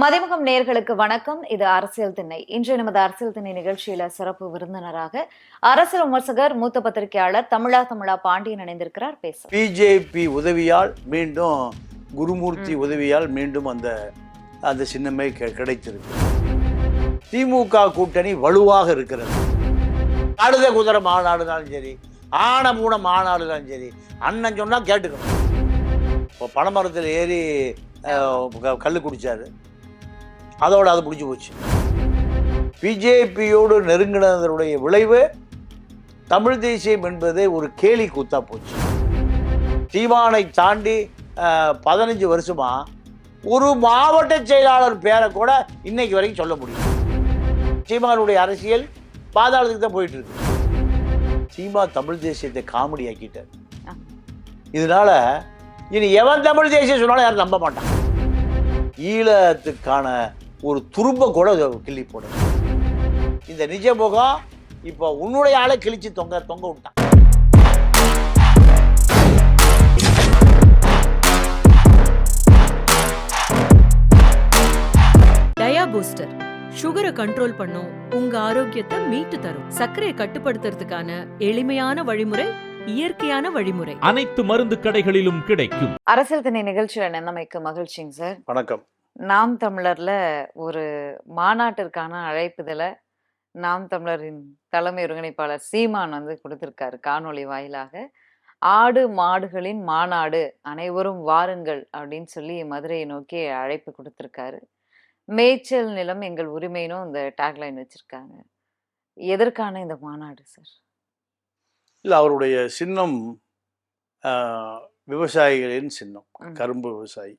மதிமுகம் நேர்களுக்கு வணக்கம். இது அரசியல் திண்ணை. இன்று நமது அரசியல் திண்ணை நிகழ்ச்சியில சிறப்பு விருந்தினராக அரசியல் விமர்சகர் மூத்த பத்திரிகையாளர் தமிழா தமிழா பாண்டியன் இணைந்திருக்கிறார். பேச பிஜேபி உதவியால் மீண்டும் குருமூர்த்தி உதவியால் மீண்டும் அந்த அந்த சின்னமே கிடைத்திருக்கு. திமுக கூட்டணி வலுவாக இருக்கிறது. கழுத குதிரை மாநாடுனாலும் சரி ஆன மூண மாநாடுனாலும் சரி அண்ணன் சொன்னா கேட்டுக்கணும். இப்போ பனைமரத்தில் ஏறி அஹ், க- கல்லு குடிச்சாரு. அதோட அது முடிஞ்சு போச்சு. பிஜேபியோடு நெருங்கினதனுடைய விளைவு தமிழ் தேசியம் என்பதே ஒரு கேலி கூத்தா போச்சு. சீமானை தாண்டி பதினஞ்சு வருஷமா ஒரு மாவட்ட செயலாளர் பேரை கூட இன்னைக்கு வரைக்கும் சொல்ல முடியும் சீமானுடைய அரசியல் பாதாளத்துக்கு தான் போயிட்டு இருக்கு. சீமா தமிழ் தேசியத்தை காமெடி ஆக்கிட்டார். இதனால இனி எவன் தமிழ் தேசியம் சொன்னாலும் யாரும் நம்ப மாட்டான். ஈழத்துக்கான ஒரு துரும்ப கூட கிள்ளி போட. இந்த நிஜ முகம் இப்போ உன்னுடைய ஆளை கிழிச்சு தொங்க தொங்க விட்டான். டயா பூஸ்டர். சுகரை கண்ட்ரோல் பண்ணும் உங்க ஆரோக்கியத்தை மீட்டு தரும். சர்க்கரையை கட்டுப்படுத்துறதுக்கான எளிமையான வழிமுறை இயற்கையான வழிமுறை. அனைத்து மருந்து கடைகளிலும் கிடைக்கும். அரசியல் திண்ணை நிகழ்ச்சியில நிலைமைக்கு மகிழ்ச்சிங்க சார். வணக்கம். நாம் தமிழர்ல ஒரு மாநாட்டிற்கான அழைப்புதலை நாம் தமிழரின் தலைமை ஒருங்கிணைப்பாளர் சீமான் வந்து கொடுத்திருக்காரு காணொளி வாயிலாக. ஆடு மாடுகளின் மாநாடு அனைவரும் வாருங்கள் அப்படின்னு சொல்லி மதுரையை நோக்கி அழைப்பு கொடுத்திருக்காரு. மேய்ச்சல் நிலம் எங்கள் உரிமைனும் இந்த டேக்லைன் வச்சிருக்காங்க. எதற்கான இந்த மாநாடு சார் இல்லை அவருடைய சின்னம் விவசாயிகளின் சின்னம். கரும்பு விவசாயி.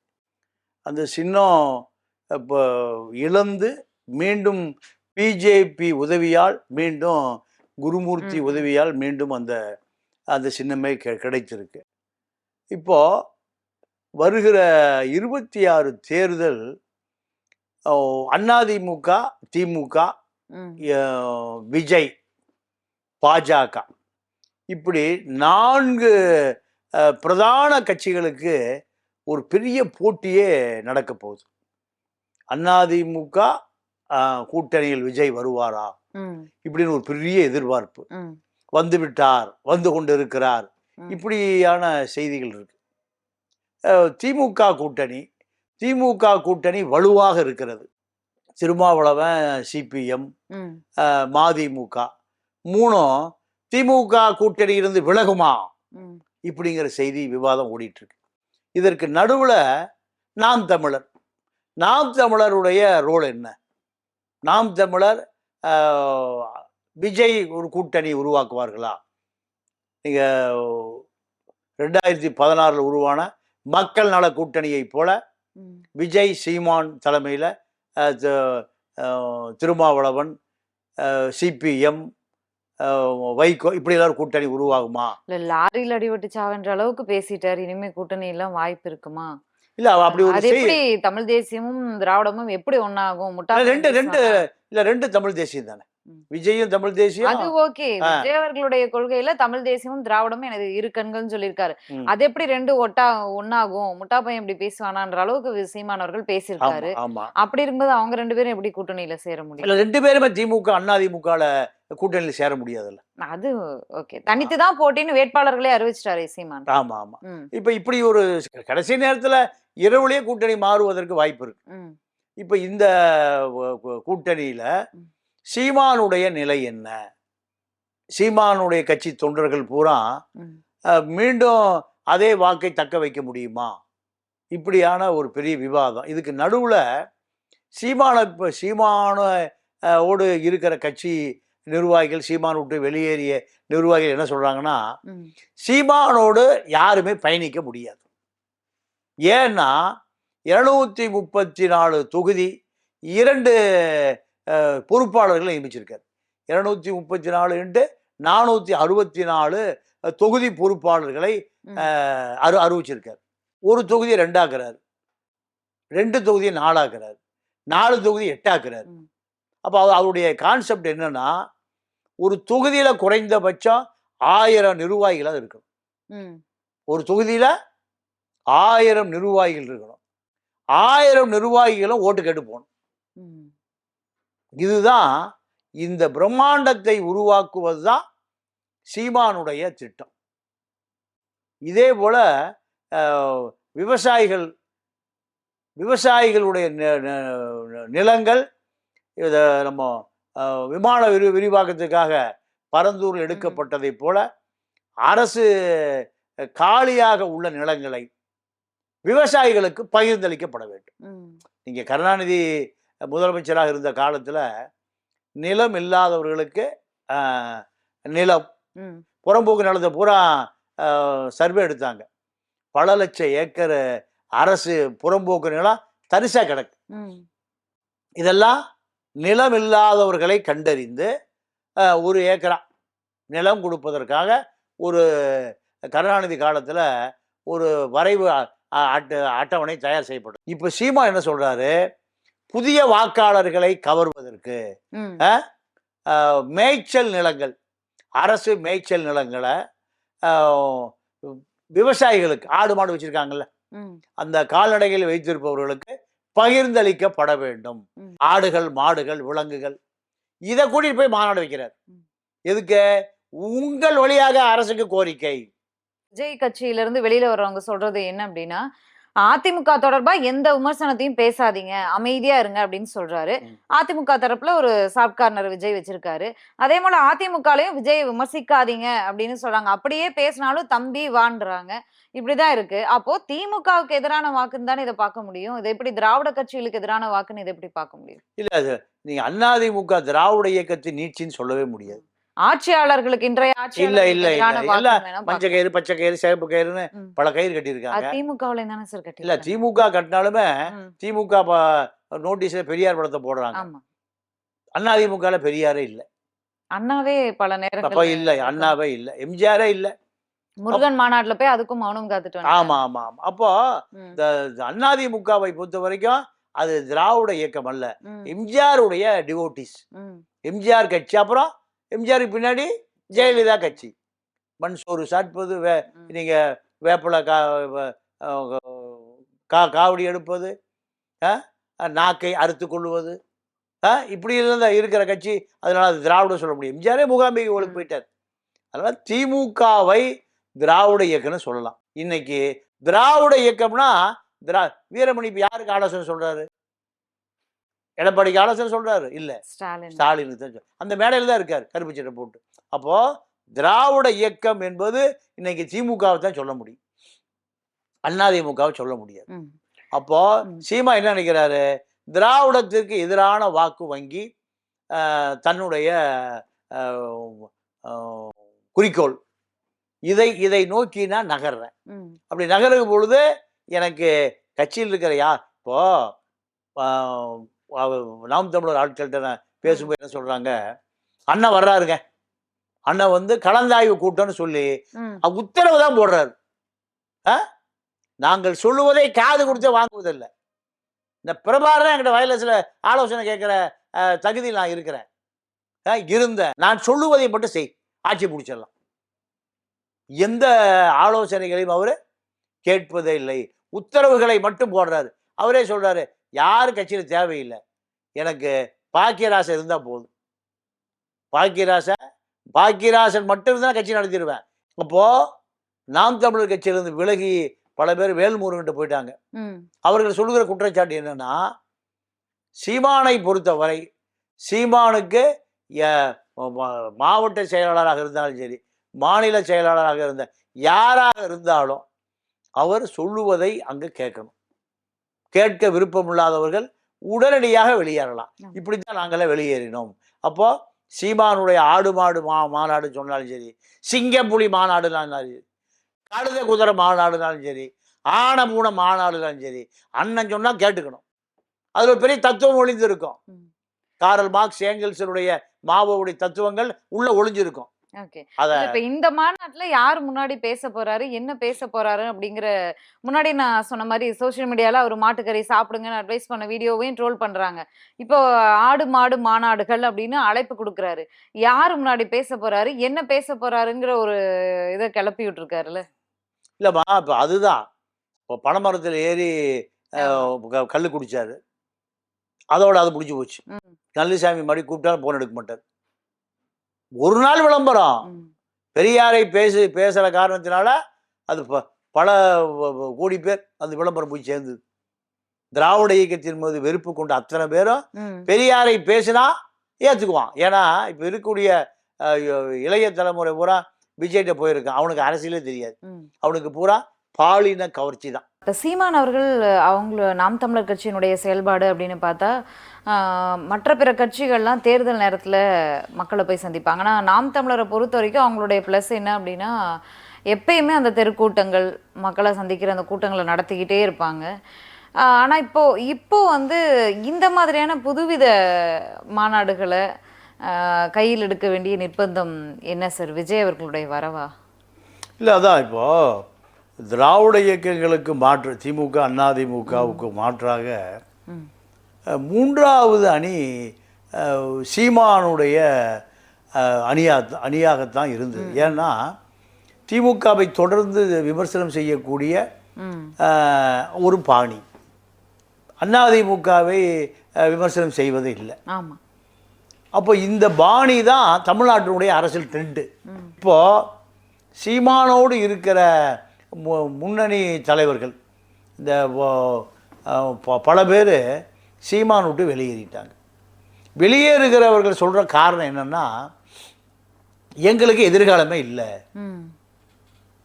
அந்த சின்னம் இப்போ இழந்து மீண்டும் பிஜேபி உதவியால் மீண்டும் குருமூர்த்தி. உதவியால் மீண்டும் அந்த அந்த சின்னமே கி- கிடைத்திருக்கு இப்போ வருகிற இருபத்தி ஆறு தேர்தல் அதிமுக திமுக விஜய் பாஜக. இப்படி நான்கு பிரதான கட்சிகளுக்கு ஒரு பெரிய போட்டியே நடக்க போகுது. அதிமுக கூட்டணியில் விஜய் வருவாரா? இப்படின்னு ஒரு பெரிய எதிர்பார்ப்பு. வந்து விட்டார் வந்து கொண்டிருக்கிறார். ம். இப்படியான செய்திகள் இருக்கு. திமுக கூட்டணி திமுக கூட்டணி வலுவாக இருக்கிறது. திருமாவளவன் சிபிஎம் மதிமுக. மூணும் திமுக கூட்டணியிலிருந்து விலகுமா? இப்படிங்கிற செய்தி விவாதம் ஓடிட்டு இருக்கு. இதற்கு நடுவில் நாம் தமிழர். நாம் தமிழருடைய ரோல் என்ன? நாம் தமிழர் விஜய் ஒரு கூட்டணி உருவாக்குவார்களா? நீங்கள் ரெண்டாயிரத்தி பதினாறில் உருவான மக்கள் நல கூட்டணியைப் போல விஜய் சீமான் தலைமையில் திருமாவளவன் சிபிஎம் வைகோ இப்படி ஏதாவது கூட்டணி உருவாகுமா? இல்ல லாரியில் அடிபட்டு சாவன்ற அளவுக்கு பேசிட்டார். இனிமே கூட்டணி எல்லாம் வாய்ப்பு இருக்குமா? இல்ல அப்படி ஒரு எப்படி தமிழ் தேசியமும் திராவிடமும் எப்படி ஒண்ணாகும்? முட்டா ரெண்டு ரெண்டு இல்ல ரெண்டு தமிழ் தேசியம் தானே. விஜயும் தமிழ் தேசியம். அது ஓகே. விஜய் அவர்களுடைய கொள்கையில தமிழ் தேசியமும் திராவிடமும் எனக்கு இரு கண்கள்னு சொல்லியிருக்காரு. அது எப்படி ரெண்டு ஒட்டா ஒண்ணாகும்? முட்டா பையன் இப்படி பேசுவானான்ற அளவுக்கு சீமானவர்கள் பேசியிருக்காரு. அப்படி இருக்கும்போது அவங்க ரெண்டு பேரும் எப்படி கூட்டணியில சேர முடியும்? இல்ல ரெண்டு பேருமே திமுக அண்ணா திமுகல கூட்டணியில் சேர முடியாதுல்ல. அது ஓகே. தனித்து தான் போட்டின்னு வேட்பாளர்களே அறிவிச்சிட்டாரு சீமான். ஆமா ஆமா. இப்ப இப்படி ஒரு கடைசி நேரத்துல இரவுலயே கூட்டணி மாறுவதற்கு வாய்ப்பு இருக்கு. இப்ப இந்த கூட்டணியில. சீமானுடைய நிலை என்ன? சீமானுடைய கட்சி தொண்டர்கள் பூரா மீண்டும் அதே வாக்கை தக்க வைக்க முடியுமா? இப்படியான ஒரு பெரிய விவாதம். இதுக்கு நடுவில் சீமான சீமான ஓடு இருக்கிற கட்சி நிர்வாகிகள் சீமான் விட்டு வெளியேறிய நிர்வாகிகள் என்ன சொல்கிறாங்கன்னா சீமானோடு யாருமே பயணிக்க முடியாது. ஏன்னா இருநூத்தி முப்பத்தி நாலு தொகுதி இரண்டு பொறுப்பாளர்களை நியமிச்சிருக்காரு. இருநூத்தி முப்பத்தி நாலு இன்ட்டு நானூற்றி அறுபத்தி நாலு தொகுதி பொறுப்பாளர்களை அரு அறிவிச்சிருக்காரு. ஒரு தொகுதியை ரெண்டாக்குறாரு. ரெண்டு தொகுதியை நாலாக்குறாரு. நாலு தொகுதி எட்டாக்குறாரு. அப்போ அவருடைய கான்செப்ட் என்னன்னா ஒரு தொகுதியில குறைந்தபட்சம் ஆயிரம் நிர்வாகிகளாக இருக்கணும். ஒரு தொகுதியில ஆயிரம் நிர்வாகிகள் இருக்கணும். ஆயிரம் நிர்வாகிகளும் ஓட்டு கேட்டு போகணும். இதுதான் இந்த பிரம்மாண்டத்தை உருவாக்குவது தான் சீமானுடைய திட்டம். இதே போல விவசாயிகள் விவசாயிகளுடைய நிலங்கள் இதை நம்ம விமான விரி விரிவாக்கத்துக்காக பரந்தூரில் எடுக்கப்பட்டதை போல அரசு காலியாக உள்ள நிலங்களை விவசாயிகளுக்கு பகிர்ந்தளிக்கப்பட வேண்டும். ம். நீங்க கருணாநிதி முதலமைச்சராக இருந்த காலத்துல நிலம் இல்லாதவர்களுக்கு நிலம். புறம்போக்கு நிலத்தை பூரா சர்வே எடுத்தாங்க பல லட்சம் ஏக்கர் அரசு புறம்போக்கு நிலம் தரிசா கிடக்கு. இதெல்லாம் நிலம் இல்லாதவர்களை கண்டறிந்து ஒரு ஏக்கரா நிலம் கொடுப்பதற்காக ஒரு கருணாநிதி காலத்துல ஒரு வரைவு அட்டவணை தயார் செய்யப்படும் இப்போ சீமா என்ன சொல்றாரு புதிய வாக்காளர்களை கவர்வதற்கு மேய்ச்சல் நிலங்கள் அரசு மேய்ச்சல் நிலங்களை விவசாயிகளுக்கு ஆடு மாடு வச்சிருக்காங்கல்ல. அந்த கால்நடைகள் வைத்திருப்பவர்களுக்கு பகிர்ந்தளிக்கப்பட வேண்டும். ஆடுகள் மாடுகள் விலங்குகள் இதை கூட்டிட்டு போய் மாநாடு வைக்கிறார். எதுக்கு உங்கள் வழியாக அரசுக்கு கோரிக்கை விஜய் கட்சியில இருந்து வெளியில வர்றவங்க சொல்றது என்ன அப்படின்னா அதிமுக தொடர்பா எந்த விமர்சனத்தையும் பேசாதீங்க அமைதியா இருங்க அப்படின்னு சொல்றாரு. அதிமுக தரப்புல ஒரு சாஃப்ட் கார்னர் விஜய் வச்சிருக்காரு. அதே போல அதிமுகலையும் விஜயை விமர்சிக்காதீங்க அப்படின்னு சொல்றாங்க. அப்படியே பேசினாலும் தம்பி வாண்டுறாங்க இப்படிதான் இருக்கு. அப்போ திமுகவுக்கு எதிரான வாக்குன்னு தானே இதை பார்க்க முடியும். இதை எப்படி திராவிட கட்சிகளுக்கு எதிரான வாக்குன்னு இதை எப்படி பார்க்க முடியும்? இல்ல அது நீங்க அதிமுக திராவிட இயக்கத்தின் நீட்சின்னு சொல்லவே முடியாது. ஆட்சியாளர்களுக்கு இன்றைய இல்ல, ஆட்சியாளர்களுக்கு இல்ல, இல்ல. வேணா மஞ்சள் கயிறு பச்சை கயிறு சிவப்பு கயிறுன்னு. பல கயிறு கட்டியிருக்காங்க. திமுகவுல தானே சார் இல்ல கட்டி திமுக கட்டினாலுமே. திமுக நோட்டீஸ்ல பெரியார் படத்தை போடுறாங்க. ஆமா. அதிமுகல பெரியாரே இல்ல. அண்ணாவே பல அப்ப நேரங்கள்ல இல்ல அண்ணாவே இல்ல. எம்ஜிஆரே இல்ல. முருகன் மாநாட்டுல போய் அதுக்கும் மௌனம் காத்துட்டு. ஆமா ஆமா ஆமா. அப்போ இந்த அதிமுகவை பொறுத்த வரைக்கும் அது திராவிட இயக்கம் அல்ல. எம்ஜிஆருடைய டிவோட்டிஸ். எம்ஜிஆர் கட்சி அப்புறம் எம்ஜிஆருக்கு பின்னாடி ஜெயலலிதா கட்சி. மண் சோறு சாட்பது வே ம். நீங்க வேப்பிலை கா கா காவடி எடுப்பது நாக்கை அறுத்து கொள்வது அஹ், இப்படி இருந்த இருக்கிற கட்சி. அதனால அது திராவிடம் சொல்ல முடியும். எம்ஜிஆரே மூகாம்பிகை. ஒழுங்கு போயிட்டார். அதனால திமுகவை திராவிட இயக்கம்னு சொல்லலாம். இன்னைக்கு திராவிட இயக்கம்னா திரா வீரமணி இப்ப யாருக்கு ஆலோசனை சொல்றாரு? எடப்பாடிக்கு ஆலோசனை சொல்றாரு? இல்ல. ஸ்டாலின். ஸ்டாலினுக்கு தான் சொல்~ அந்த மேடையில் தான் இருக்கார் கருப்பு சட்டை போட்டு. அப்போ திராவிட இயக்கம் என்பது இன்னைக்கு திமுகவை தான் சொல்ல முடியும். அதிமுகவை சொல்ல முடியாது. அப்போ. சீமா என்ன நினைக்கிறாரு? திராவிடத்திற்கு எதிரான வாக்கு வங்கி தன்னுடைய குறிக்கோள். இதை இதை நோக்கி நான் நகர்றேன். அப்படி நகரும் பொழுது எனக்கு கட்சியில் இருக்கிற யா இப்போ நாம் தமிழர் ஆட்கள்கிட்ட நான் பேசும்போது என்ன சொல்றாங்க? அண்ணன் வர்றாருங்க. அண்ணன் வந்து கலந்தாய்வு கூட்டம்னு சொல்லி உத்தரவு தான் போடுறாரு? நாங்கள் சொல்லுவதை காது கொடுத்து வாங்குவதில்லை. இந்த பிரபாகரன் என்கிட்ட வயலஸில் ஆலோசனை கேட்குற தகுதியில் நான் இருக்கிறேன். ஆ, இருந்தேன் நான் சொல்லுவதை மட்டும் செய். ஆட்சி பிடிச்சிடலாம் எந்த ஆலோசனைகளையும் அவர் கேட்பதே இல்லை. உத்தரவுகளை மட்டும் போடுறாரு. அவரே சொல்றாரு யாரு கட்சியில் தேவையில்லை. எனக்கு பாக்கியராசன் இருந்தா போதும். பாக்கியராசன் பாக்கியராசன் மட்டும் இருந்தா கட்சி நடத்திடுவேன். அப்போ நாம் தமிழர் கட்சியிலிருந்து விலகி பல பேர் வேல்முருகன்ட்டு போயிட்டாங்க. அவர்கள் சொல்லுகிற குற்றச்சாட்டு என்னன்னா சீமானை பொறுத்தவரை சீமானுக்கு மாவட்ட செயலாளராக இருந்தாலும் சரி மாநில செயலாளராக இருந்த யாராக இருந்தாலும் அவர் சொல்லுவதை அங்கு கேட்கணும். கேட்க விருப்பமில்லாதவர்கள் உடனடியாக வெளியேறலாம். ஆமா. இப்படித்தான் நாங்களே வெளியேறினோம். அப்போ சீமானுடைய ஆடு மாடு மா மாநாடு சொன்னாலும் சரி சிங்கப்புலி மாநாடுனாலும் சரி கழுத குதிரை மாநாடுனாலும் சரி ஆன பூன மாநாடுனாலும் சரி அண்ணன் சொன்னா கேட்டுக்கணும். அதுல ஒரு பெரிய தத்துவம் ஒளிந்திருக்கும். காரல் மார்க்ஸ் ஏங்கல்ஸனுடைய மாவோவுடைய தத்துவங்கள் உள்ள ஒளிஞ்சிருக்கும். இப்ப இந்த மாநாட்டுல யார் முன்னாடி பேச போறாரு? என்ன பேச போறாரு? அப்படிங்கிற முன்னாடி நான் சொன்ன மாதிரி சோஷியல் மீடியால அவர் மாட்டுக்கறி சாப்பிடுங்கன்னு அட்வைஸ் பண்ண வீடியோவையும் ட்ரோல் பண்றாங்க. இப்போ ஆடு மாடு மாநாடுகள் அப்படின்னு அழைப்பு கொடுக்குறாரு. யார் முன்னாடி பேச போறாரு? என்ன பேச போறாருங்கிற ஒரு இதை கிளப்பி விட்டுருக்காருல்ல. இல்லைம்மா இப்போ அதுதான். இப்போ பனைமரத்தில் ஏறி கல் குடிச்சாரு. அதோட அது முடிஞ்சு போச்சு. நல்லுசாமி மறுபடி கூப்பிட்டாலும் போன் எடுக்க மாட்டார். ஒரு நாள் விளம்பரம். பெரியாரை பேசு பேசுகிற காரணத்தினால அது பல கோடி பேர் அந்த விளம்பரம் போய் சேர்ந்தது திராவிட இயக்கத்தின் மீது வெறுப்பு கொண்ட அத்தனை பேரும். பெரியாரை பேசினா ஏற்றுக்குவான் ஏன்னா இப்போ இருக்கக்கூடிய இளைய தலைமுறை பூரா விஜய்கிட்ட போயிருக்கான் அவனுக்கு அரசியலே தெரியாது. அவனுக்கு பூரா பாலின கவர்ச்சி தான். இப்ப சீமான் அவர்கள் அவங்கள நாம் தமிழர் கட்சியினுடைய செயல்பாடு அப்படின்னு பார்த்தா மற்ற பிற கட்சிகள்லாம் தேர்தல் நேரத்தில் மக்களை போய் சந்திப்பாங்க. ஆனால் நாம் தமிழரை பொறுத்த வரைக்கும் அவங்களுடைய ப்ளஸ் என்ன அப்படின்னா எப்பயுமே அந்த தெருக்கூட்டங்கள் மக்களை சந்திக்கிற அந்த கூட்டங்களை நடத்திக்கிட்டே இருப்பாங்க. ஆனால் இப்போ இப்போ வந்து இந்த மாதிரியான புதுவித மாநாடுகளை கையில் எடுக்க வேண்டிய நிர்பந்தம் என்ன சார் விஜய் அவர்களுடைய வரவா? இல்லை அதான் இப்போ திராவிட இயக்கங்களுக்கு மாற்று திமுக அதிமுகவுக்கு மாற்றாக மூன்றாவது அணி சீமானுடைய அணியா அணியாகத்தான் இருந்தது. ஏன்னா திமுகவை தொடர்ந்து விமர்சனம் செய்யக்கூடிய ஒரு பாணி. அதிமுகவை விமர்சனம் செய்வது இல்லை. அப்போ இந்த பாணி தான் தமிழ்நாட்டினுடைய அரசியல் ட்ரெண்டு. இப்போ சீமானோடு இருக்கிற முன்னணி தலைவர்கள் இந்த பல பேர் சீமான் விட்டு வெளியேறிட்டாங்க. வெளியேறுகிறவர்கள் சொல்கிற காரணம் என்னென்னா எங்களுக்கு எதிர்காலமே இல்லை.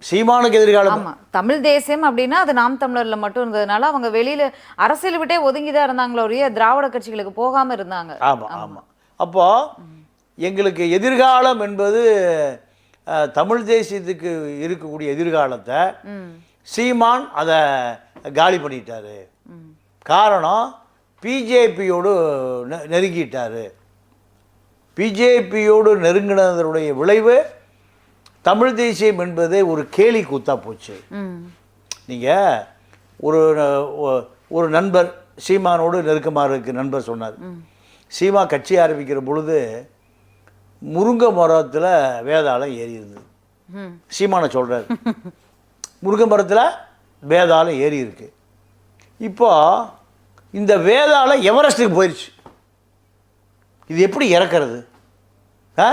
சீமானுக்கு எதிர்காலம் ஆமா. தமிழ் தேசியம் அப்படின்னா அது நாம் தமிழர்ல மட்டும் இருந்ததுனால அவங்க வெளியில அரசியல் விட்டே ஒதுங்கி தான் இருந்தாங்களோ ஒழிய திராவிட கட்சிகளுக்கு போகாம இருந்தாங்க. ஆமாம் ஆமாம் அப்போ எங்களுக்கு எதிர்காலம் என்பது தமிழ் தேசியத்துக்கு இருக்கக்கூடிய எதிர்காலத்தை சீமான் அதை காலி பண்ணிட்டாரு. காரணம் பிஜேபியோடு நெருங்கிட்டாரு. பிஜேபியோடு நெருங்கினதனுடைய விளைவு தமிழ் தேசியம் என்பதே ஒரு கேலி கூத்தா போச்சு. நீங்கள் ஒரு ஒரு நண்பர் சீமானோடு நெருக்கமாக இருக்கு நண்பர் சொன்னார். சீமா கட்சி ஆரம்பிக்கிற பொழுது முருங்கை மரத்தில் வேதாளம் ஏறி இருந்தது சீமானை சொல்கிறார் முருங்கை மரத்தில் வேதாளம் ஏறி இருக்கு இப்போ இந்த வேதாளம் எவரெஸ்ட்டுக்கு போயிடுச்சு இது எப்படி இறக்கிறது? ஆ?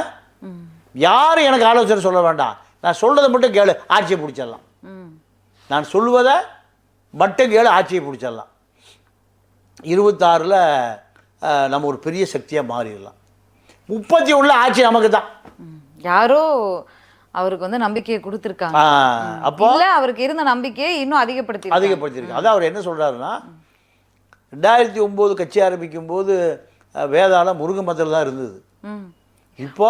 யாரும் எனக்கு ஆலோசனை சொல்ல வேண்டாம். நான் சொல்றதை மட்டும் கேளு ஆட்சியை பிடிச்சிடலாம். நான் சொல்வதை மட்டும் கேளு ஆட்சியை பிடிச்சிடலாம். இருபத்தாறில் நம்ம ஒரு பெரிய சக்தியாக மாறிடலாம். முப்பத்தி ஒன்றில் ஆட்சி நமக்கு தான். யாரோ அவருக்கு வந்து நம்பிக்கையை கொடுத்துருக்காங்க. அப்போ இல்ல அவருக்கு இருந்த நம்பிக்கையை இன்னும் அதிகப்படுத்தி அதிகப்படுத்தியிருக்கு அதான் அவர் என்ன சொல்கிறாருன்னா ரெண்டாயிரத்தி ஒம்பது கட்சி ஆரம்பிக்கும் போது வேதாளம் முருங்கை மரத்தில் தான் இருந்தது. இப்போ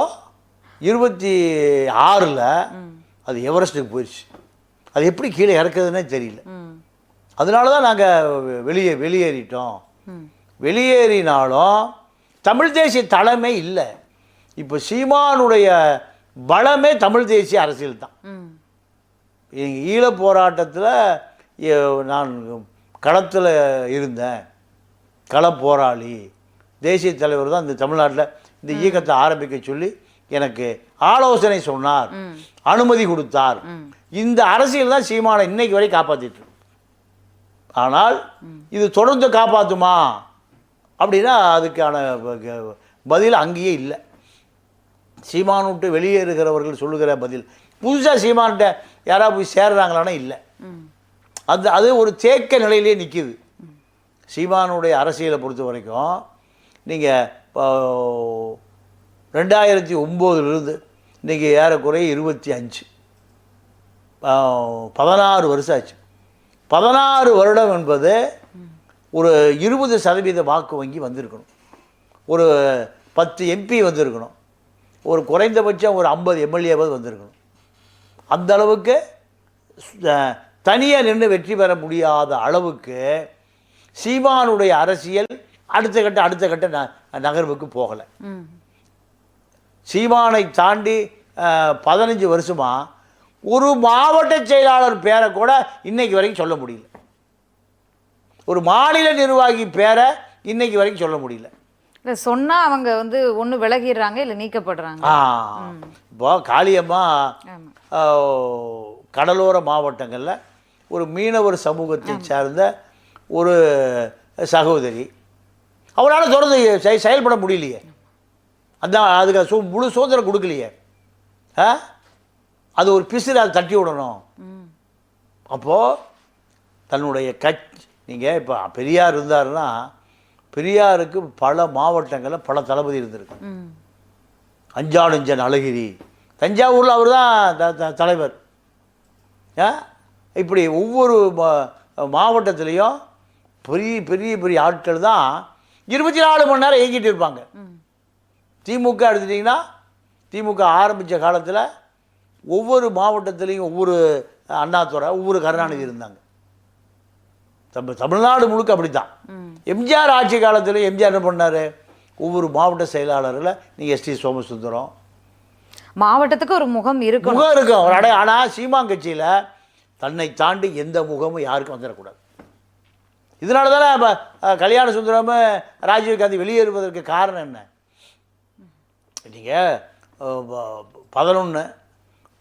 இருபத்தி ஆறில் அது எவரெஸ்ட்டுக்கு போயிடுச்சு அது எப்படி கீழே இறக்குதுன்னே தெரியல. அதனால தான் நாங்கள் வெளியே வெளியேறிட்டோம். வெளியேறினாலும் தமிழ் தேசிய தலைமை இல்லை. இப்போ சீமானுடைய பலமே தமிழ் தேசிய அரசியல் தான். ஈழப் போராட்டத்தில் நான் களத்தில் இருந்தேன். களப் போராளி. தேசிய தலைவர் தான் இந்த தமிழ்நாட்டில் இந்த இயக்கத்தை ஆரம்பிக்க சொல்லி எனக்கு ஆலோசனை சொன்னார். அனுமதி கொடுத்தார். இந்த அரசியல் தான் சீமானை இன்னைக்கு வரை காப்பாற்றிட்டு. ஆனால் இது தொடர்ந்து காப்பாற்றுமா அப்படின்னா அதுக்கான பதில் அங்கேயே இல்லை. சீமான் விட்டு வெளியேறுகிறவர்கள் சொல்லுகிற பதில். புதுசாக சீமான்கிட்ட யாராவது போய் சேர்றாங்களான்னா இல்லை. அது அது ஒரு தேக்க நிலையிலே நிற்கிது சீமானுடைய அரசியலை பொறுத்த வரைக்கும் நீங்கள் ரெண்டாயிரத்தி ஒம்போதுலேருந்து இன்றைக்கி ஏறக்குறைய இருபத்தி அஞ்சு. பதினாறு வருஷம் ஆச்சு. பதினாறு வருடம் என்பது ஒரு இருபது சதவீத வாக்கு வங்கி வந்திருக்கணும். ஒரு பத்து எம்பி வந்திருக்கணும். ஒரு குறைந்தபட்சம் ஒரு ஐம்பது எம்எல்ஏவாவது வந்திருக்கணும். அந்த அளவுக்கு தனியாக நின்று வெற்றி பெற முடியாத அளவுக்கு சீமானுடைய அரசியல் அடுத்த கட்ட அடுத்த கட்ட ந நகர்வுக்கு போகலை. சீமானை தாண்டி பதினஞ்சு வருஷமா ஒரு மாவட்ட செயலாளர் பேரை கூட இன்னைக்கு வரைக்கும் சொல்ல முடியல. ஒரு மாநில நிர்வாகி பேரை இன்னைக்கு வரைக்கும் சொல்ல முடியல. இல்ல சொன்னா அவங்க வந்து ஒண்ணு விலகிடுறாங்க இல்ல நீக்கப்படுறாங்க. ஆ. இப்போ காளியம்மா கடலோர மாவட்டங்களில் ஒரு மீனவர் சமூகத்தை சார்ந்த ஒரு சகோதரி. அவரால் தொடர்ந்து செய- செயல்பட முடியலையே. அதான் அதுக்கு சு முழு சுதந்திரம் கொடுக்கலையே. ஆ? அது ஒரு பிசிறு அதை தட்டி விடணும். அப்போது தன்னுடைய கட்சி நீங்கள் இப்போ பெரியார் இருந்தாருன்னா பெரியாருக்கு பல மாவட்டங்களில் பல தளபதி இருந்திருக்கு. ம். அஞ்சாடுஞ்சன் அழகிரி. தஞ்சாவூரில் அவர் தான் தலைவர். ஆ? இப்படி ஒவ்வொரு மா- மாவட்டத்திலையும் பெரிய பெரிய பெரிய ஆட்கள் தான் இருபத்தி நாலு மணி நேரம் இயங்கிட்டு இருப்பாங்க. திமுக எடுத்துட்டிங்கன்னா திமுக ஆரம்பித்த காலத்தில் ஒவ்வொரு மாவட்டத்திலையும் ஒவ்வொரு அண்ணாதுரை ஒவ்வொரு கருணாநிதி இருந்தாங்க. தமிழ் தமிழ்நாடு முழுக்க அப்படித்தான். ம் எம்ஜிஆர் ஆட்சி காலத்தில் எம்ஜிஆர் என்ன பண்ணார்? ஒவ்வொரு மாவட்ட செயலாளர்களை நீங்கள் எஸ்டி சோமசுந்தரம். மாவட்டத்துக்கு ஒரு முகம் இருக்கணும். முகம் இருக்கும். ஒரு அடை ஆனால் சீமான் கட்சியில் தன்னை தாண்டி எந்த முகமும் யாருக்கும் வந்துடக்கூடாது. இதனால தானே இப்போ கல்யாண சுந்தரம் ராஜீவ் காந்தி வெளியேறுவதற்கு காரணம் என்ன? நீங்கள் பதினொன்று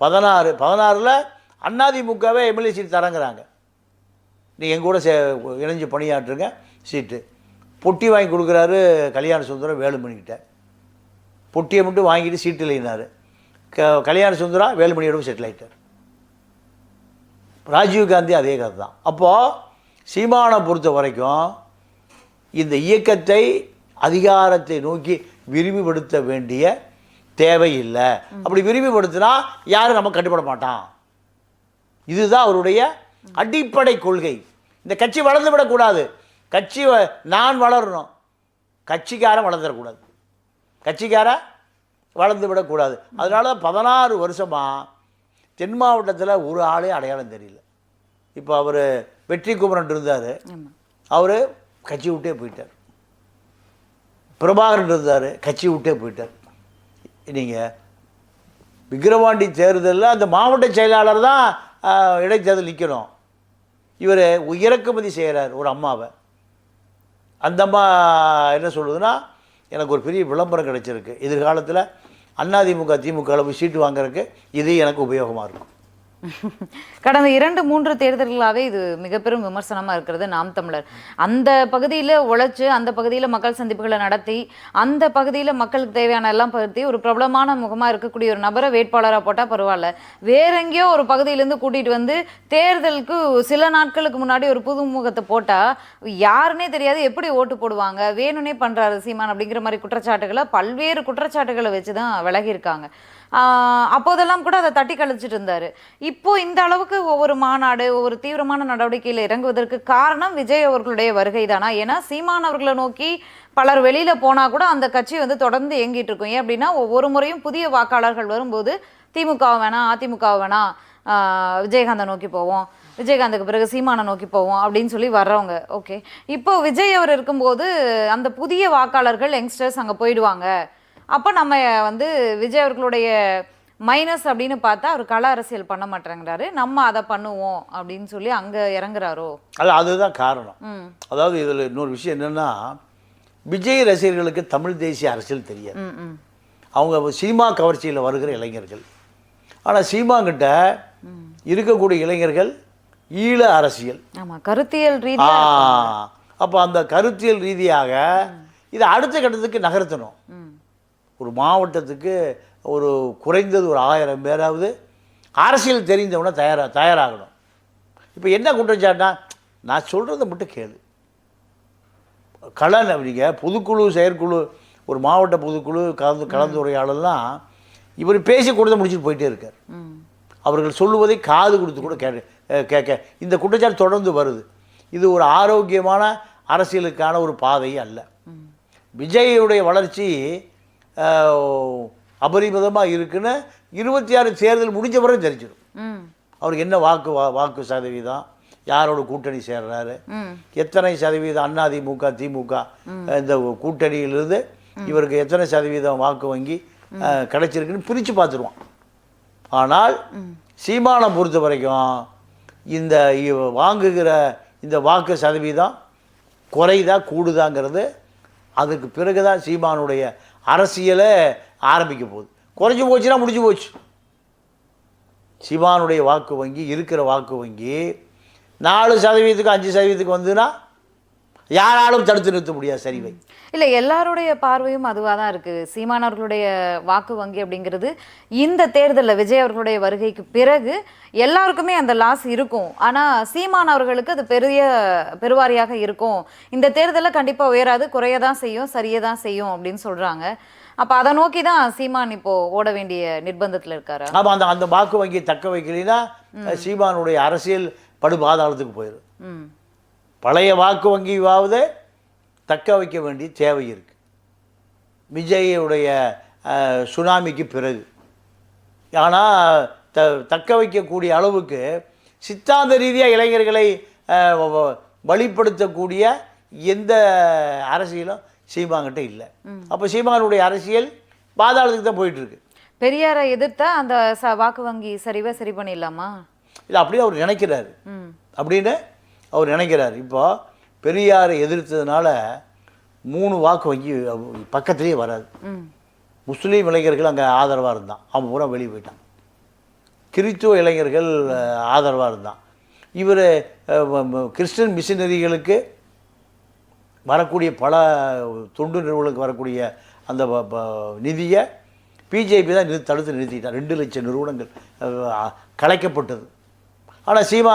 பதினாறு பதினாறில் அதிமுகவே எம்எல்ஏ சீட் தரங்குறாங்க. நீ எங்க கூட சே இணைஞ்சு பணியாற்றுங்க சீட்டு. பொட்டி வாங்கி கொடுக்குறாரு கல்யாண சுந்தரம் வேலுமணிக்கிட்ட பொட்டியை மட்டும் வாங்கிட்டு சீட்டு இல்லைனாரு க கல்யாண சுந்தரம் வேலுமணியோட செட்டில் ஆயிட்டார். ராஜீவ் காந்தி அதே கதை தான் அப்போது சீமானை பொறுத்த வரைக்கும் இந்த இயக்கத்தை அதிகாரத்தை நோக்கி விரிவுபடுத்த வேண்டிய தேவை இல்லை அப்படி விரிவுபடுத்தினா யாரும் நம்ம கட்டுப்பட மாட்டான். இதுதான் அவருடைய அடிப்படை கொள்கை. இந்த கட்சி வளர்ந்து விடக்கூடாது. கட்சி நான் வளரணும். கட்சிக்காரன் வளர்ந்துடக்கூடாது. கட்சிக்காரன் வளர்ந்து விடக்கூடாது. அதனால பதினாறு வருஷமாக தென் மாவட்டத்தில் ஒரு ஆளே அடையாளம் தெரியல. இப்போ அவர் வெற்றி குமரன் இருந்தார். அவர் கட்சி விட்டே போயிட்டார். பிரபாகரன் இருந்தார் கட்சி விட்டே போயிட்டார். நீங்கள் விக்கிரவாண்டி தேர்தலில் அந்த மாவட்ட செயலாளர் தான் இடைத்தேர்தல் நிற்கணும் இவர் இறக்குமதி செய்கிறார் ஒரு அம்மாவை. அந்த அம்மா என்ன சொல்லுதுன்னா எனக்கு ஒரு பெரிய விளம்பரம் கிடச்சிருக்கு. எதிர்காலத்தில் அதிமுக திமுக அளவு சீட்டு வாங்குறதுக்கு இது எனக்கு உபயோகமாக இருக்கும். கடந்த இரண்டு மூன்று தேர்தல்களாகவே இது மிக பெரும் இருக்கிறது நாம் தமிழர். அந்த பகுதியில் உழைச்சி அந்த பகுதியில் மக்கள் சந்திப்புகளை நடத்தி அந்த பகுதியில் மக்களுக்கு தேவையான எல்லாம் பகுதி ஒரு பிரபலமான முகமாக இருக்கக்கூடிய ஒரு நபரை வேட்பாளராக போட்டால் பரவாயில்ல. வேற எங்கேயோ ஒரு பகுதியிலேருந்து கூட்டிகிட்டு வந்து தேர்தலுக்கு சில நாட்களுக்கு முன்னாடி ஒரு புதுமுகத்தை போட்டால் யாருன்னே தெரியாது எப்படி ஓட்டு போடுவாங்க வேணும்னே பண்ணுறாரு சீமான் அப்படிங்கிற மாதிரி குற்றச்சாட்டுகளை பல்வேறு குற்றச்சாட்டுகளை வச்சு தான் விலகி இருக்காங்க அப்போதெல்லாம் கூட அதை தட்டி கழிச்சிட்டு இருந்தார். இப்போ இந்த அளவுக்கு ஒவ்வொரு மாநாடு ஒவ்வொரு தீவிரமான நடவடிக்கையில் இறங்குவதற்கு காரணம் விஜய் அவர்களுடைய வருகை தானா? ஏன்னா சீமான் அவர்களை நோக்கி பலர் வெளியில் போனால் கூட அந்த கட்சி வந்து தொடர்ந்து இயங்கிட்டு இருக்கும். ஏன் அப்படின்னா ஒவ்வொரு முறையும் புதிய வாக்காளர்கள் வரும்போது திமுக வேணாம் அதிமுக வேணாம் விஜயகாந்தை நோக்கி போவோம். விஜயகாந்துக்கு பிறகு சீமானை நோக்கி போவோம் அப்படின்னு சொல்லி வர்றவங்க. ஓகே. இப்போ விஜய் அவர் இருக்கும்போது அந்த புதிய வாக்காளர்கள் யங்ஸ்டர்ஸ் அங்கே போயிடுவாங்க. அப்போ நம்ம வந்து விஜய் அவர்களுடைய மைனஸ் அப்படின்னு பார்த்தா அவர் கள அரசியல் பண்ண மாட்டேங்கிறாரு. நம்ம அதை பண்ணுவோம் அப்படின்னு சொல்லி அங்கே இறங்குறாரோ? அல்ல அதுதான் காரணம். அதாவது இதில் இன்னொரு விஷயம் என்னென்னா விஜய் ரசிகர்களுக்கு தமிழ் தேசிய அரசியல் தெரியாது. அவங்க சினிமா கவர்ச்சியில் வருகிற இளைஞர்கள். ஆனால் சீமாங்கிட்ட இருக்கக்கூடிய இளைஞர்கள் ஈழ அரசியல். ஆமா கருத்தியல் ஆ. ரீதியா அப்போ அந்த கருத்தியல் ரீதியாக இதை அடுத்த கட்டத்துக்கு நகர்த்தணும். ஒரு மாவட்டத்துக்கு ஒரு குறைந்தது ஒரு ஆயிரம் பேராவது அரசியல் தெரிந்தவன தயாரா தயாராகணும். இப்போ என்ன குற்றச்சாட்டா நான் சொல்கிறத மட்டும் கேளு. கலன் நீங்கள் பொதுக்குழு செயற்குழு ஒரு மாவட்ட பொதுக்குழு கலந்து கலந்துரையாடலாம். இவர் பேசி கொடுத்து முடிச்சுட்டு போயிட்டே இருக்கார். அவர்கள் சொல்லுவதை காது கொடுத்து கூட கேட்க அஹ் கேட்க இந்த குற்றச்சாட்டு தொடர்ந்து வருது. இது ஒரு ஆரோக்கியமான அரசியலுக்கான ஒரு பாதை அல்ல. விஜயுடைய வளர்ச்சி அபரிமிதமாக இருக்குன்னு இருபத்தி ஆறு தேர்தல் முடிஞ்ச பிறகு தெரிஞ்சிடும். அவருக்கு என்ன வாக்கு வா- வாக்கு சதவீதம்? யாரோட கூட்டணி சேர்றாரு? எத்தனை சதவீதம்? அதிமுக திமுக இந்த கூட்டணியிலிருந்து இவருக்கு எத்தனை சதவீதம் வாக்கு வங்கி கிடைச்சிருக்குன்னு பிரித்து பார்த்துருவான் ஆனால் சீமானை பொறுத்த வரைக்கும் இந்த வாங்குகிற இந்த வாக்கு சதவீதம் குறைதா கூடுதாங்கிறது அதுக்கு பிறகு தான் சீமானுடைய அரசியலை ஆரம்பிக்க போகுது. குறைஞ்சி போச்சுன்னா முடிஞ்சு போச்சு. சிவானுடைய வாக்கு வங்கி இருக்கிற வாக்கு வங்கி நாலு சதவீதத்துக்கு அஞ்சு சதவீதத்துக்கு வந்துன்னா யாராலும் தடுத்து நிறுத்த முடியாது சரிவை. இல்ல எல்லாருடைய பார்வையும் அதுவா தான் இருக்கு. சீமான் அவர்களுடைய வாக்கு வங்கி அப்படிங்கிறது இந்த தேர்தலில் விஜய் அவர்களுடைய வருகைக்கு பிறகு எல்லாருக்குமே அந்த லாஸ் இருக்கும். ஆனா சீமான் அவர்களுக்கு அது பெரிய பெருவாரியாக இருக்கும். இந்த தேர்தலில் கண்டிப்பா உயராது குறைய தான் செய்யும் சரிய தான் செய்யும் அப்படின்னு சொல்றாங்க. அப்ப அதை நோக்கி தான் சீமான் இப்போ ஓட வேண்டிய நிர்பந்தத்துல இருக்காரா? ஆமாம் அந்த அந்த வாக்கு வங்கியை தக்க வைக்கலைன்னா சீமானுடைய அரசியல் படுபாதாளத்துக்கு போயிடும் பழைய வாக்கு வங்கியாவது தக்க வைக்க வேண்டிய தேவை இருக்கு. விஜயுடைய சுனாமிக்கு பிறகு. ஆனால் த தக்க வைக்கக்கூடிய அளவுக்கு சித்தாந்த ரீதியாக இளைஞர்களை வழிப்படுத்தக்கூடிய எந்த அரசியலும் சீமான்கிட்ட இல்லை. அப்போ சீமானுடைய அரசியல் பாதாளத்துக்கு தான் போயிட்டு இருக்கு பெரியாரை எதிர்த்தா அந்த ச- வாக்கு வங்கி சரிவா சரி பண்ணிடலாமா? இல்லை அப்படியே அவர் நினைக்கிறாரு. அப்படின்னு அவர் நினைக்கிறார் இப்போ பெரியாரை எதிர்த்ததுனால மூணு வாக்கு வங்கி பக்கத்துலேயே வராது. முஸ்லீம் இளைஞர்கள் அங்கே ஆதரவாக இருந்தான் அவன் பூரா வெளியே போயிட்டான். கிறித்துவ இளைஞர்கள் ஆதரவாக இருந்தான் இவர் கிறிஸ்டியன் மிஷினரிகளுக்கு வரக்கூடிய பல தொண்டு நிறுவனங்களுக்கு வரக்கூடிய அந்த நிதியை பிஜேபி தான் நிறு தடுத்து நிறுத்திட்டான் ரெண்டு லட்சம் நிறுவனங்கள் கலைக்கப்பட்டது. ஆனால் சீமா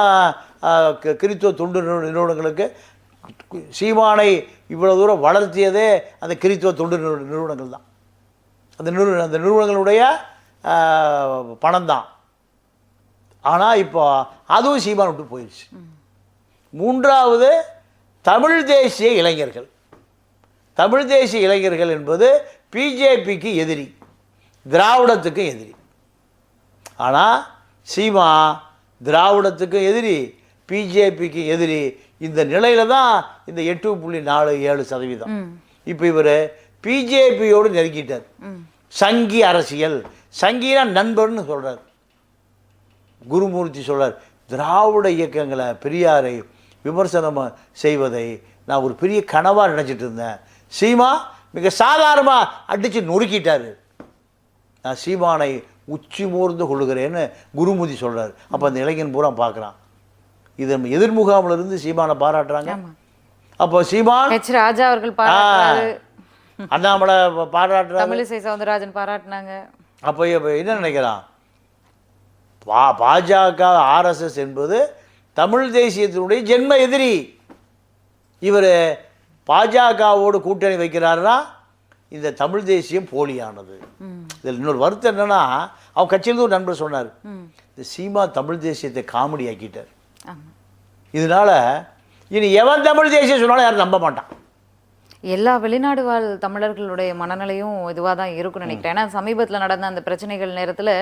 கிறித்துவ தொண்டு நிறுவனங்களுக்கு சீமானை இவ்வளோ தூரம் வளர்த்தியதே அந்த கிறித்துவ தொண்டு நிறுவனங்கள் தான். அந்த நிறுவன அந்த நிறுவனங்களுடைய பணம் தான். ஆனால் இப்போ அதுவும் சீமான் விட்டு போயிடுச்சு மூன்றாவது தமிழ் தேசிய இளைஞர்கள். தமிழ் தேசிய இளைஞர்கள் என்பது பிஜேபிக்கு எதிரி திராவிடத்துக்கும் எதிரி. ஆனால் சீமா திராவிடத்துக்கும் எதிரி பிஜேபிக்கு எதிரி இந்த நிலையில தான் இந்த எட்டு புள்ளி நாலு ஏழு சதவீதம். இப்போ இவர் பிஜேபியோடு நெருங்கிட்டார். சங்கி அரசியல். சங்கினா நண்பர்னு சொல்றார். குருமூர்த்தி சொல்றார் திராவிட இயக்கங்களை பெரியாரை விமர்சனம் செய்வதை நான் ஒரு பெரிய கனவாக நினச்சிட்டு இருந்தேன். சீமா மிக சாதாரணமாக அடித்து நொறுக்கிட்டாரு. நான் சீமானை உச்சி மோர்ந்து கொள்ளுகிறேன்னு குருமூர்த்தி சொல்றாரு. அப்போ அந்த இளைஞன் பூரா பார்க்குறான் இது நம்ம எதிர்முகாமில் இருந்து சீமானை பாராட்டுறாங்க. அப்போ சீமான் ஹெச் ராஜா அவர்கள் அண்ணாமலை பாராட்டுறாரு. தமிழிசை சவுந்தரராஜன் பாராட்டினாங்க. அப்போ என்ன நினைக்கிறான்? பா பாஜக ஆர்எஸ்எஸ் என்பது தமிழ் தேசியத்தினுடைய ஜென்ம எதிரி. இவர் பாஜகவோடு கூட்டணி வைக்கிறாருன்னா இந்த தமிழ் தேசியம் போலியானது. இதில் இன்னொரு வருத்தம் என்னன்னா அவன் கட்சியிலிருந்து ஒரு நண்பர் சொன்னார். இந்த சீமா தமிழ் தேசியத்தை காமெடி ஆக்கிட்டார் இதனால இனி எவன் தமிழ் தேசியம் சொன்னாலும் யாரும் நம்ப மாட்டான். எல்லா வெளிநாடு வாழ் தமிழர்களுடைய மனநிலையும் இதுவாக தான் இருக்கும்னு நினைக்கிறேன். ஏன்னா சமீபத்தில் நடந்த அந்த பிரச்சனைகள் நேரத்தில்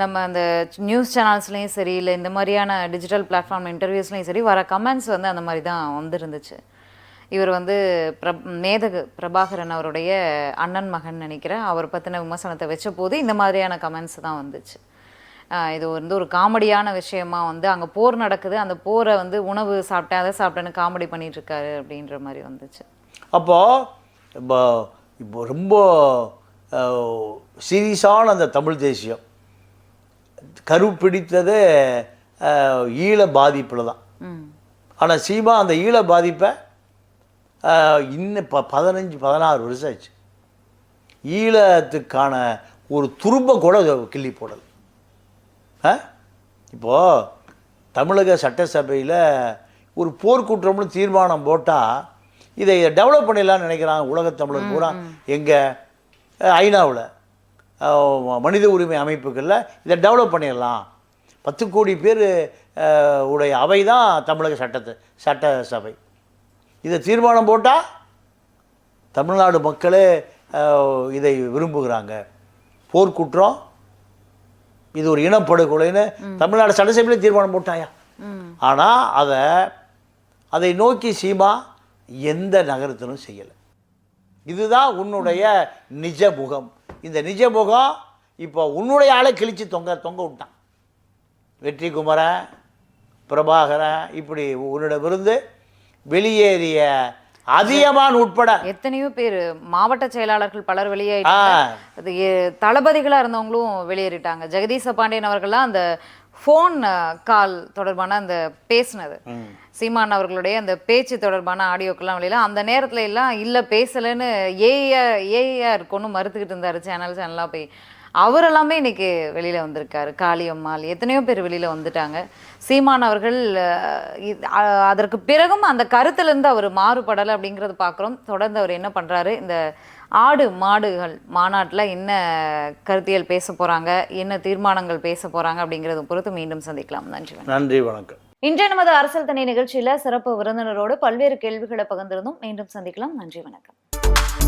நம்ம அந்த நியூஸ் சேனல்ஸ்லேயும் சரி இல்லை இந்த மாதிரியான டிஜிட்டல் பிளாட்ஃபார்ம் இன்டர்வியூஸ்லையும் சரி வர கமெண்ட்ஸ் வந்து அந்த மாதிரி தான் வந்துருந்துச்சு. இவர் வந்து பிரப் மேதகு பிரபாகரன் அவருடைய அண்ணன் மகன் நினைக்கிறேன். அவர் பற்றின விமர்சனத்தை வச்ச போது இந்த மாதிரியான கமெண்ட்ஸ் தான் வந்துச்சு. இது வந்து ஒரு காமெடியான விஷயமா வந்து அங்கே போர் நடக்குது. அந்த போரை வந்து உணவு சாப்பிட்டேன் அதை சாப்பிட்டேன்னு காமெடி பண்ணிட்டு இருக்காரு அப்படின்ற மாதிரி வந்துச்சு. அப்போது இப்போ இப்போ ரொம்ப சீரியஸான அந்த தமிழ் தேசியம். கரு பிடித்தது ஈழ பாதிப்பில் தான். ஆனால் சீமா அந்த ஈழ பாதிப்பை இன்னும் ப பதினஞ்சு பதினாறு வருஷம் ஆச்சு. ஈழத்துக்கான ஒரு துரும்ப கூட கிள்ளி போடலை. இப்போது தமிழக சட்டசபையில் ஒரு போர்க்குற்றம்னு தீர்மானம் போட்டால் இதை டெவலப் பண்ணிடலாம்னு நினைக்கிறாங்க உலகத் தமிழர் பூரா. எங்கே ஐநாவில் மனித உரிமை அமைப்புகளில் இதை டெவலப் பண்ணிடலாம். பத்து கோடி பேர் உடைய அவை தான் தமிழக சட்டத்தை சட்டசபை. இதை தீர்மானம் போட்டால் தமிழ்நாடு மக்களே இதை விரும்புகிறாங்க. போர்க்குற்றம் இது ஒரு இனப்படுகொலைன்னு தமிழ்நாடு சட்டசபையிலே தீர்மானம் போட்டாயா? ஆனால் அதை அதை நோக்கி சீமா எந்த நகரத்திலும் செய்யலை. இதுதான் உன்னுடைய நிஜ முகம். இந்த நிஜ முகம் இப்போ உன்னுடைய ஆளை கிழிச்சு தொங்க தொங்க விட்டான். வெற்றி குமரன் பிரபாகரன் இப்படி உன்னிடமிருந்து வெளியேறிய அதியமான் உட்பட. எத்தனையோ பேர் மாவட்ட செயலாளர்கள் பலர் வெளியேறிட்டாங்க. தளபதிகளா இருந்தவங்களும் வெளியேறிட்டாங்க. ஜெகதீச பாண்டியன் அவர்கள்லாம் அந்த ஃபோன் கால் தொடர்பான அந்த பேசுனது. சீமான் அவர்களுடைய அந்த பேச்சு தொடர்பான ஆடியோக்கெல்லாம் வெளியில அந்த நேரத்துல எல்லாம் இல்ல பேசலைன்னு ஏஐயா ஏஐயா இருக்கும்னு மறுத்துக்கிட்டு இருந்தாரு சேனல் சேனலா போய். அவர் எல்லாமே இன்னைக்கு வெளியில வந்திருக்காரு. காளியம்மாள் எத்தனையோ பேர் வெளியில வந்துட்டாங்க. சீமான் அவர்கள் அதற்கு பிறகும் அந்த கருத்துல இருந்து அவர் மாறுபடலை அப்படிங்கறது பார்க்குறோம் தொடர்ந்து அவர் என்ன பண்றாரு? இந்த ஆடு மாடுகள் மாநாட்டில் என்ன கருத்தியல் பேச போறாங்க? என்ன தீர்மானங்கள் பேச போறாங்க? அப்படிங்கறத பொறுத்து மீண்டும் சந்திக்கலாம். நன்றி வணக்கம். நன்றி வணக்கம். இன்றைய நமது அரசியல் தனி நிகழ்ச்சியில சிறப்பு விருந்தினரோடு பல்வேறு கேள்விகளை பகிர்ந்திருந்தோம். மீண்டும் சந்திக்கலாம். நன்றி வணக்கம்.